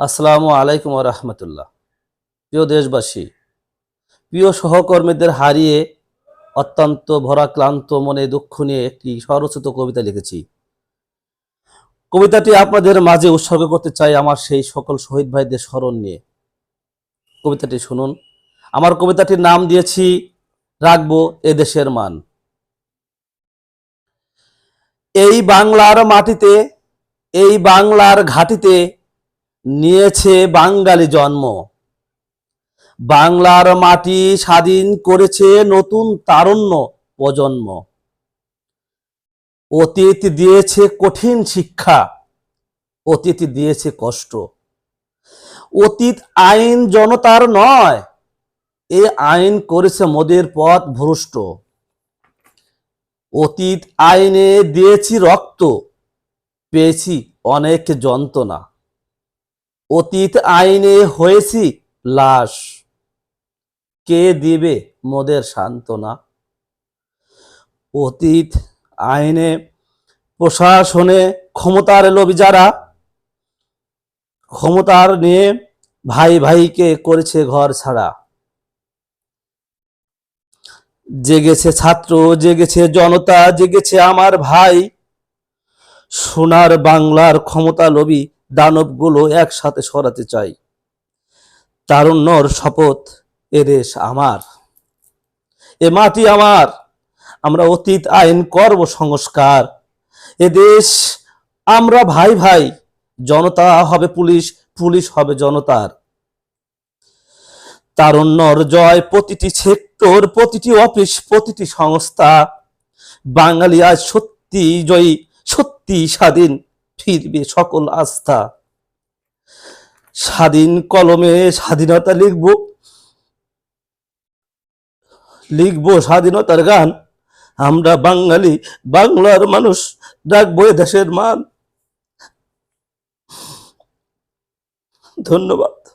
আসসালামু আলাইকুম রহমতুল্লাহ। প্রিয় দেশবাসী, প্রিয় সহকর্মীদের হারিয়ে অত্যন্ত ভরাক্লান্ত মনে দুঃখ নিয়ে একটি স্বরচিত কবিতা লিখেছি। কবিতাটি আপনাদের মাঝে উৎসর্গ করতে চাই আমার সেই সকল শহীদ ভাইদের স্মরণ নিয়ে। কবিতাটি শুনুন। আমার কবিতাটির নাম দিয়েছি, রাখব এ দেশের মান। এই বাংলার মাটিতে, এই বাংলার ঘাটিতে নিয়েছে বাঙালি জন্ম। বাংলার মাটি স্বাধীন করেছে নতুন তারুণ্য প্রজন্ম। অতীত দিয়েছে কঠিন শিক্ষা, অতীত দিয়েছে কষ্ট। অতীত আইন জনতার নয়, এ আইন করেছে মোদের পথ ভ্রষ্ট। অতীত আইনে দিয়েছি রক্ত, পেয়েছি অনেক যন্ত্রণা। অতীত আইনে হয়েছি লাশ। কে দিবে মোদের সান্ত্বনা? অতীত আইনে, প্রশাসনে ক্ষমতার লোভী যারা, ক্ষমতার নিয়ে ভাই ভাইকে করেছে ঘর ছাড়া। জেগেছে ছাত্র, জেগেছে জনতা, জেগেছে আমার ভাই। সোনার বাংলার ক্ষমতা লোভী দানবগুলো একসাথে সরাতে চাই। তারুণ্যর শপথ এ দেশ আমার। এ মাটি আমার। আমরা অতীত আইন করব সংস্কার। এ দেশ আমরা ভাই ভাই, জনতা হবে পুলিশ পুলিশ হবে জনতার। তারুণ্যর জয় প্রতিটি সেক্টর, প্রতিটি অফিস, প্রতিটি সংস্থা। বাঙালি আজ সত্যি জয়ী সত্যি স্বাধীন। ফিরবে সকল আস্থা। স্বাধীন কলমে স্বাধীনতা লিখব। লিখব স্বাধীনতার গান। আমরা বাঙালি, বাংলার মানুষ, ডাকবো দেশের মান। ধন্যবাদ।